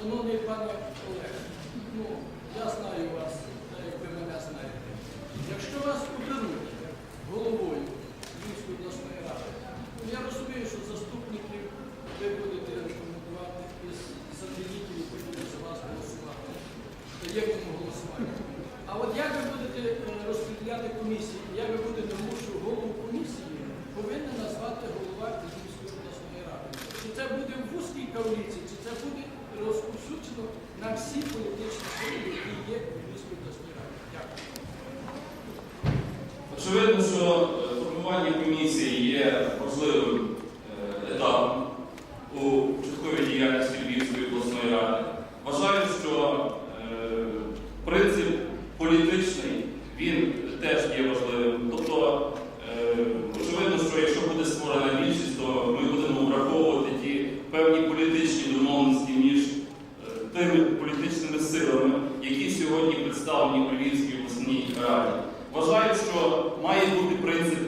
Шановний пане Олег, ну, я знаю вас, так як ви мене знаєте. Якщо вас оберуть головою Львівської обласної ради, то я розумію, що заступників ви будете рекомендувати із сателітів, які будуть за вас голосувати. Таємному голосуванню. А от як ви будете е, розподіляти комісії, як ви будете, тому що голову комісії повинен назвати голова Львівської обласної ради. Чи це буде в вузькій коаліції, чи це буде розповсюджено на всі політичні сили, які є в Львівській обласній раді. Дякую. Очевидно, що формування комісії є важливим е, етапом у початковій діяльності Львівської обласної ради. Вважаю, що е, принцип політичний він теж є важливим. Тобто, е, очевидно, що якщо буде створена більшість, то ми будемо враховувати ті певні політичні домовленості між е, тими політичними силами, які сьогодні представлені у Львівській обласній раді. Вважаю, що має бути принцип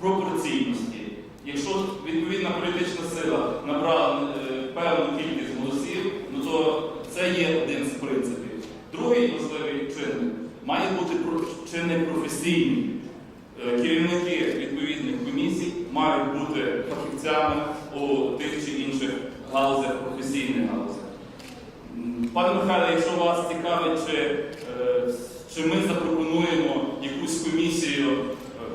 пропорційності. Якщо відповідна політична сила набрала е, певну кількість голосів, ну то це є один з принципів. Другий важливий чинник має бути чинник професійний. Е, Керівники відповідних комісій мають бути фахівцями у тих чи інших галузях, професійних галузях. Пане Михайле, якщо вас цікавить, чи, е, чи ми запропонуємо якусь комісію е,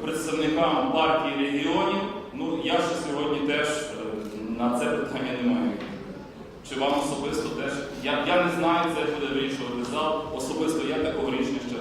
представникам партії регіонів, ну я ще сьогодні теж е, на це питання не маю. Чи вам особисто теж? Я, я не знаю, це буде вирішувати зал. Особисто я такого рішення ще